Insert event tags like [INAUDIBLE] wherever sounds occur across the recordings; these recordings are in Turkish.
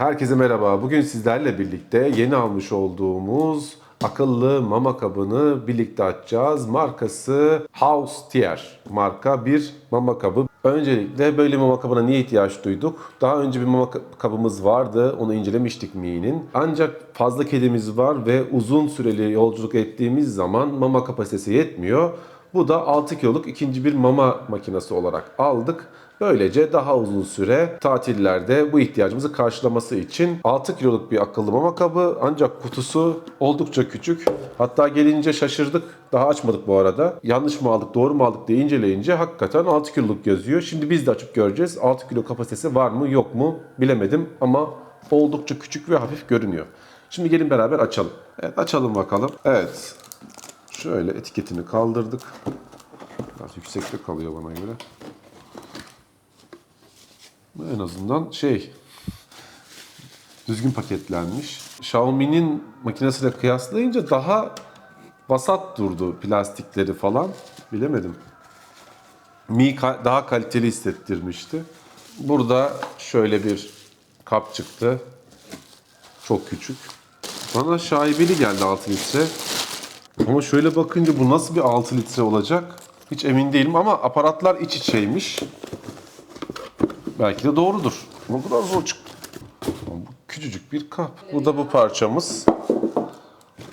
Herkese merhaba. Bugün sizlerle birlikte yeni almış olduğumuz akıllı mama kabını birlikte açacağız. Markası House Tier. Marka bir mama kabı. Öncelikle böyle mama kabına niye ihtiyaç duyduk? Daha önce bir mama ka- kabımız vardı. Onu incelemiştik Mi'nin. Ancak fazla kedimiz var ve uzun süreli yolculuk ettiğimiz zaman mama kapasitesi yetmiyor. Bu da 6 kiloluk ikinci bir mama makinesi olarak aldık. Böylece daha uzun süre tatillerde bu ihtiyacımızı karşılaması için 6 kiloluk bir akıllı mama kabı ancak kutusu oldukça küçük. Hatta gelince şaşırdık. Daha açmadık bu arada. Yanlış mı aldık doğru mu aldık diye inceleyince hakikaten 6 kiloluk yazıyor. Şimdi biz de açıp göreceğiz. 6 kilo kapasitesi var mı yok mu bilemedim ama oldukça küçük ve hafif görünüyor. Şimdi gelin beraber açalım. Evet açalım bakalım. Evet. Şöyle etiketini kaldırdık. Biraz yüksekte kalıyor bana göre. En azından şey düzgün paketlenmiş. Xiaomi'nin makinesiyle kıyaslayınca daha vasat durdu plastikleri falan. Bilemedim. Mi daha kaliteli hissettirmişti. Burada şöyle bir kap çıktı. Çok küçük. Bana şaibeli geldi 6 litre. Ama şöyle bakınca bu nasıl bir 6 litre olacak? Hiç emin değilim ama aparatlar iç içeymiş. Belki de doğrudur. Ama biraz zor çıktı. Bu küçücük bir kap. Bu da bu parçamız.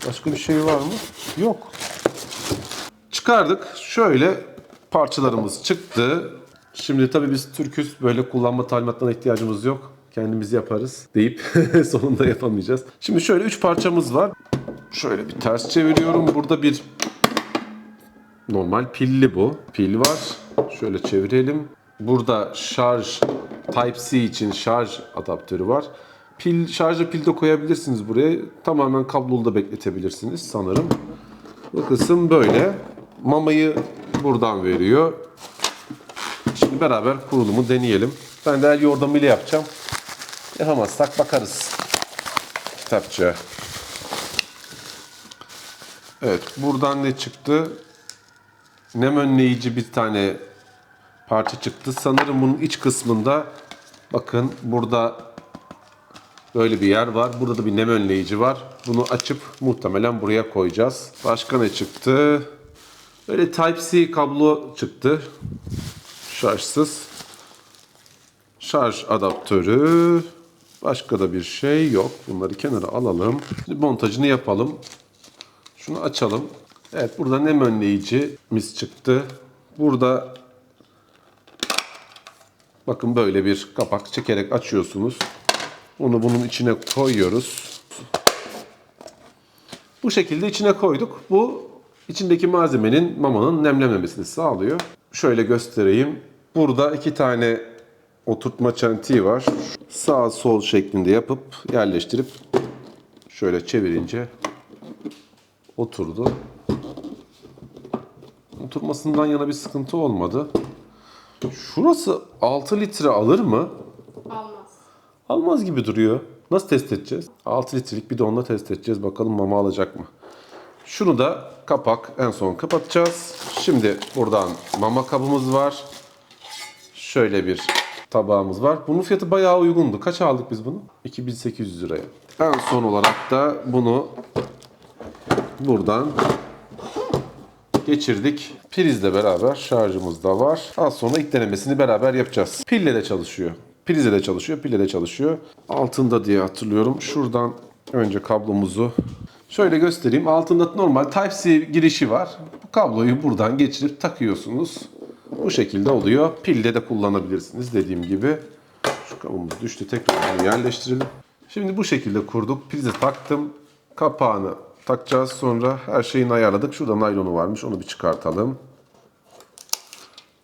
Başka bir şey var mı? Yok. Çıkardık. Şöyle parçalarımız çıktı. Şimdi tabii biz Türküz böyle kullanma talimatlarına ihtiyacımız yok. Kendimiz yaparız deyip [LAUGHS] sonunda yapamayacağız. Şimdi şöyle üç parçamız var. Şöyle bir ters çeviriyorum. Burada bir normal pilli bu. Pil var. Şöyle çevirelim. Burada şarj Type-C için şarj adaptörü var. Pil, şarja pil de koyabilirsiniz buraya. Tamamen kablolu da bekletebilirsiniz sanırım. Bu kısım böyle. Mamayı buradan veriyor. Şimdi beraber kurulumu deneyelim. Ben de el yordamıyla yapacağım. Yapamazsak bakarız. Kitapçığa. Evet, buradan ne çıktı? Nem önleyici bir tane parça çıktı. Sanırım bunun iç kısmında bakın burada böyle bir yer var. Burada da bir nem önleyici var. Bunu açıp muhtemelen buraya koyacağız. Başka ne çıktı? Böyle Type-C kablo çıktı. Şarjsız. Şarj adaptörü. Başka da bir şey yok. Bunları kenara alalım. Şimdi montajını yapalım. Şunu açalım. Evet burada nem önleyicimiz çıktı. Burada bakın böyle bir kapak çekerek açıyorsunuz. Onu bunun içine koyuyoruz. Bu şekilde içine koyduk. Bu içindeki malzemenin mamanın nemlenmemesini sağlıyor. Şöyle göstereyim. Burada iki tane oturtma çentiği var. Sağ sol şeklinde yapıp yerleştirip şöyle çevirince oturdu. Oturmasından yana bir sıkıntı olmadı. Şurası 6 litre alır mı? Almaz. Almaz gibi duruyor. Nasıl test edeceğiz? 6 litrelik bidonla test edeceğiz. Bakalım mama alacak mı? Şunu da kapak en son kapatacağız. Şimdi buradan mama kabımız var. Şöyle bir tabağımız var. Bunun fiyatı bayağı uygundu. Kaç aldık biz bunu? 2800 liraya. En son olarak da bunu buradan geçirdik. Prizle beraber şarjımız da var. Az sonra ilk denemesini beraber yapacağız. Pille de çalışıyor. Prizle de çalışıyor, pille de çalışıyor. Altında diye hatırlıyorum. Şuradan önce kablomuzu şöyle göstereyim. Altında normal Type-C girişi var. Bu kabloyu buradan geçirip takıyorsunuz. Bu şekilde oluyor. Pille de kullanabilirsiniz dediğim gibi. Şu kabımız düştü. Tekrar bunu yerleştirelim. Şimdi bu şekilde kurduk. Prize taktım. Kapağını takacağız sonra. Her şeyini ayarladık. Şurada naylonu varmış. Onu bir çıkartalım.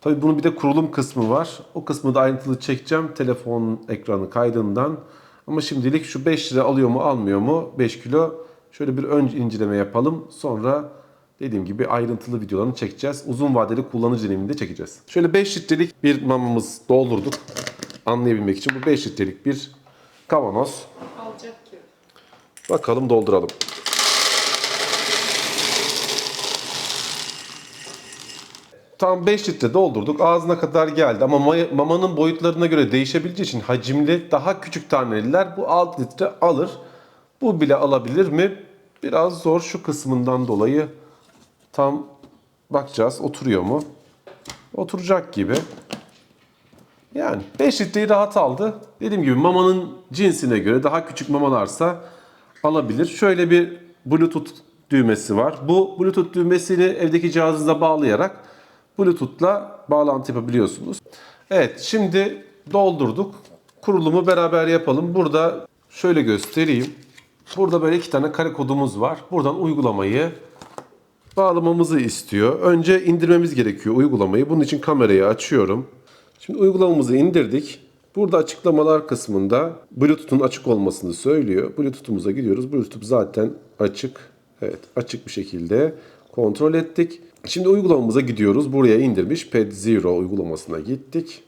Tabii bunun bir de kurulum kısmı var. O kısmı da ayrıntılı çekeceğim telefon ekranı kaydından. Ama şimdilik şu 5 lira alıyor mu almıyor mu 5 kilo. Şöyle bir ön inceleme yapalım. Sonra dediğim gibi ayrıntılı videolarını çekeceğiz. Uzun vadeli kullanıcı deneyimini de çekeceğiz. Şöyle 5 litrelik bir mamamız doldurduk. Anlayabilmek için bu 5 litrelik bir kavanoz. Alacak ki. Bakalım dolduralım. Tam 5 litre doldurduk. Ağzına kadar geldi ama mamanın boyutlarına göre değişebileceği için hacimli daha küçük taneliler bu 6 litre alır. Bu bile alabilir mi? Biraz zor şu kısmından dolayı. Tam bakacağız oturuyor mu? Oturacak gibi. Yani 5 litreyi rahat aldı. Dediğim gibi mamanın cinsine göre daha küçük mamalarsa alabilir. Şöyle bir Bluetooth düğmesi var. Bu Bluetooth düğmesini evdeki cihazınıza bağlayarak Bluetooth'la bağlantı yapabiliyorsunuz. Evet şimdi doldurduk. Kurulumu beraber yapalım. Burada şöyle göstereyim. Burada böyle iki tane kare kodumuz var. Buradan uygulamayı bağlamamızı istiyor. Önce indirmemiz gerekiyor uygulamayı. Bunun için kamerayı açıyorum. Şimdi uygulamamızı indirdik. Burada açıklamalar kısmında Bluetooth'un açık olmasını söylüyor. Bluetooth'umuza gidiyoruz. Bluetooth zaten açık. Evet açık bir şekilde kontrol ettik. Şimdi uygulamamıza gidiyoruz. Buraya indirmiş. Pad Zero uygulamasına gittik.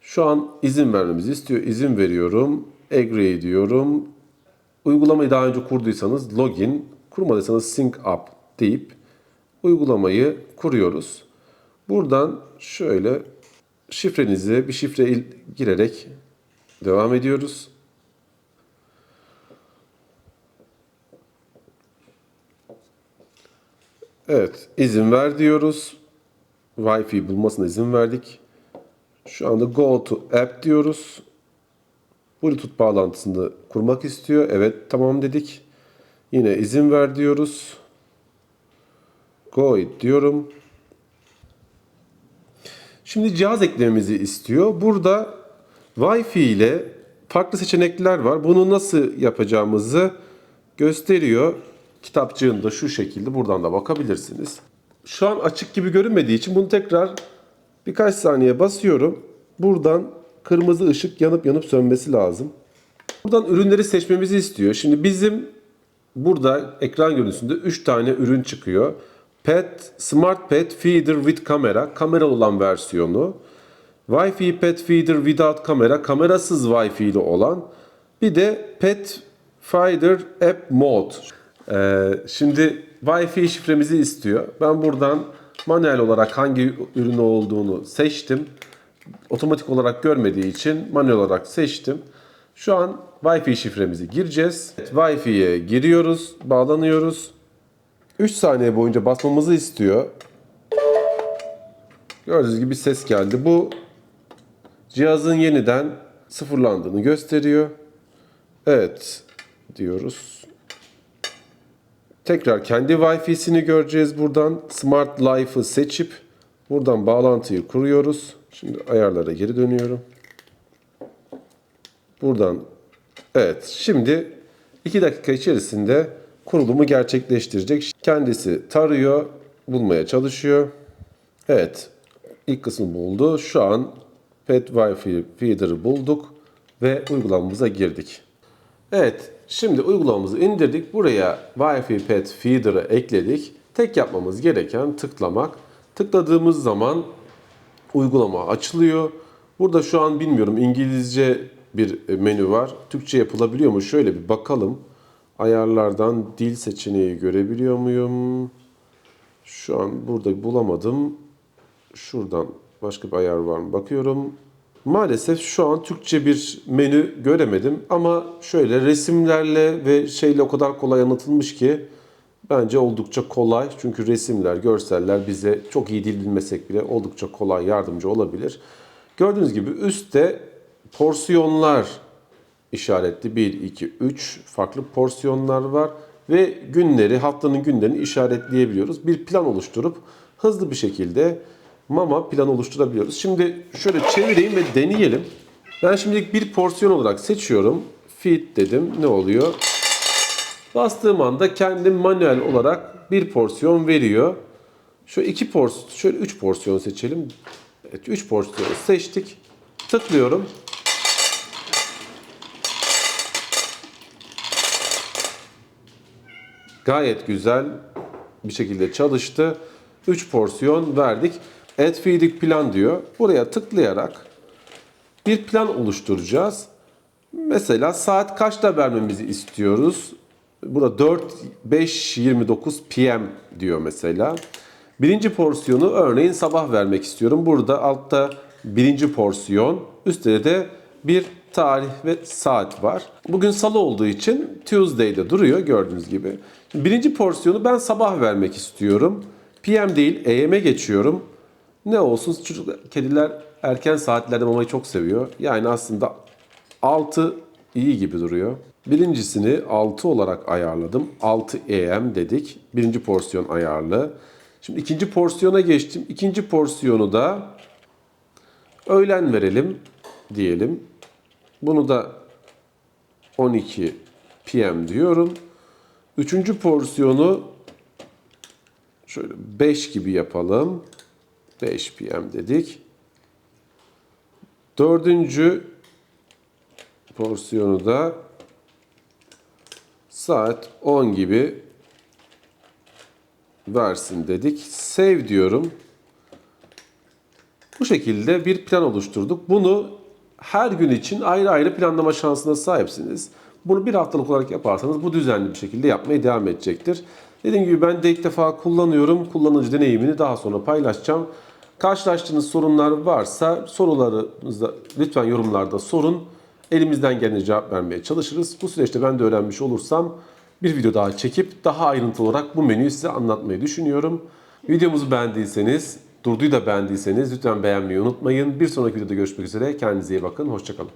Şu an izin vermemizi istiyor. İzin veriyorum. Agree diyorum. Uygulamayı daha önce kurduysanız login, kurmadıysanız sync up deyip uygulamayı kuruyoruz. Buradan şöyle şifrenizi bir şifre girerek devam ediyoruz. Evet, izin ver diyoruz. Wi-Fi bulmasına izin verdik. Şu anda go to app diyoruz. Bluetooth bağlantısını kurmak istiyor. Evet tamam dedik. Yine izin ver diyoruz. Go it diyorum. Şimdi cihaz eklememizi istiyor. Burada Wi-Fi ile farklı seçenekler var. Bunu nasıl yapacağımızı gösteriyor. Kitapçığında şu şekilde buradan da bakabilirsiniz. Şu an açık gibi görünmediği için bunu tekrar birkaç saniye basıyorum. Buradan kırmızı ışık yanıp yanıp sönmesi lazım. Buradan ürünleri seçmemizi istiyor. Şimdi bizim burada ekran görüntüsünde 3 tane ürün çıkıyor. Pet, Smart Pet Feeder with kamera, kamera olan versiyonu. Wi-Fi Pet Feeder without kamera, kamerasız Wi-Fi'li olan. Bir de Pet Finder App Mode. Ee, şimdi Wi-Fi şifremizi istiyor. Ben buradan manuel olarak hangi ürün olduğunu seçtim. Otomatik olarak görmediği için manuel olarak seçtim. Şu an Wi-Fi şifremizi gireceğiz. Evet, Wi-Fi'ye giriyoruz, bağlanıyoruz. 3 saniye boyunca basmamızı istiyor. Gördüğünüz gibi ses geldi. Bu cihazın yeniden sıfırlandığını gösteriyor. Evet diyoruz. Tekrar kendi Wi-Fi'sini göreceğiz buradan. Smart Life'ı seçip buradan bağlantıyı kuruyoruz. Şimdi ayarlara geri dönüyorum. Buradan evet şimdi 2 dakika içerisinde kurulumu gerçekleştirecek. Kendisi tarıyor, bulmaya çalışıyor. Evet ilk kısmı buldu. Şu an Pet Wi-Fi Feeder'ı bulduk ve uygulamamıza girdik. Evet, şimdi uygulamamızı indirdik. Buraya Wi-Fi Pet Feeder'ı ekledik. Tek yapmamız gereken tıklamak. Tıkladığımız zaman uygulama açılıyor. Burada şu an bilmiyorum İngilizce bir menü var. Türkçe yapılabiliyor mu? Şöyle bir bakalım. Ayarlardan dil seçeneği görebiliyor muyum? Şu an burada bulamadım. Şuradan başka bir ayar var mı bakıyorum. Maalesef şu an Türkçe bir menü göremedim ama şöyle resimlerle ve şeyle o kadar kolay anlatılmış ki bence oldukça kolay. Çünkü resimler, görseller bize çok iyi dil bilmesek bile oldukça kolay yardımcı olabilir. Gördüğünüz gibi üstte porsiyonlar işaretli 1, 2, 3 farklı porsiyonlar var ve günleri, haftanın günlerini işaretleyebiliyoruz. Bir plan oluşturup hızlı bir şekilde mama planı oluşturabiliyoruz. Şimdi şöyle çevireyim ve deneyelim. Ben şimdilik bir porsiyon olarak seçiyorum. Feed dedim. Ne oluyor? Bastığım anda kendim manuel olarak bir porsiyon veriyor. Şöyle iki porsiyon, şöyle üç porsiyon seçelim. Evet, üç porsiyon seçtik. Tıklıyorum. Gayet güzel bir şekilde çalıştı. 3 porsiyon verdik. Add feeding plan diyor. Buraya tıklayarak bir plan oluşturacağız. Mesela saat kaçta vermemizi istiyoruz? Burada 4 5 29 PM diyor mesela. Birinci porsiyonu örneğin sabah vermek istiyorum. Burada altta birinci porsiyon, üstte de bir tarih ve saat var. Bugün salı olduğu için Tuesday'de duruyor gördüğünüz gibi. Birinci porsiyonu ben sabah vermek istiyorum. PM değil AM'e geçiyorum. Ne olsun çocuk kediler erken saatlerde mamayı çok seviyor. Yani aslında 6 iyi gibi duruyor. Birincisini 6 olarak ayarladım. 6 AM dedik. Birinci porsiyon ayarlı. Şimdi ikinci porsiyona geçtim. İkinci porsiyonu da öğlen verelim diyelim. Bunu da 12 PM diyorum. Üçüncü porsiyonu şöyle 5 gibi yapalım. 5 PM dedik. Dördüncü porsiyonu da saat 10 gibi versin dedik. Save diyorum. Bu şekilde bir plan oluşturduk. Bunu her gün için ayrı ayrı planlama şansına sahipsiniz. Bunu bir haftalık olarak yaparsanız bu düzenli bir şekilde yapmaya devam edecektir. Dediğim gibi ben de ilk defa kullanıyorum. Kullanıcı deneyimini daha sonra paylaşacağım. Karşılaştığınız sorunlar varsa sorularınızı lütfen yorumlarda sorun. Elimizden gelince cevap vermeye çalışırız. Bu süreçte ben de öğrenmiş olursam bir video daha çekip daha ayrıntılı olarak bu menüyü size anlatmayı düşünüyorum. Videomuzu beğendiyseniz, Durdu'yu da beğendiyseniz lütfen beğenmeyi unutmayın. Bir sonraki videoda görüşmek üzere. Kendinize iyi bakın. Hoşçakalın.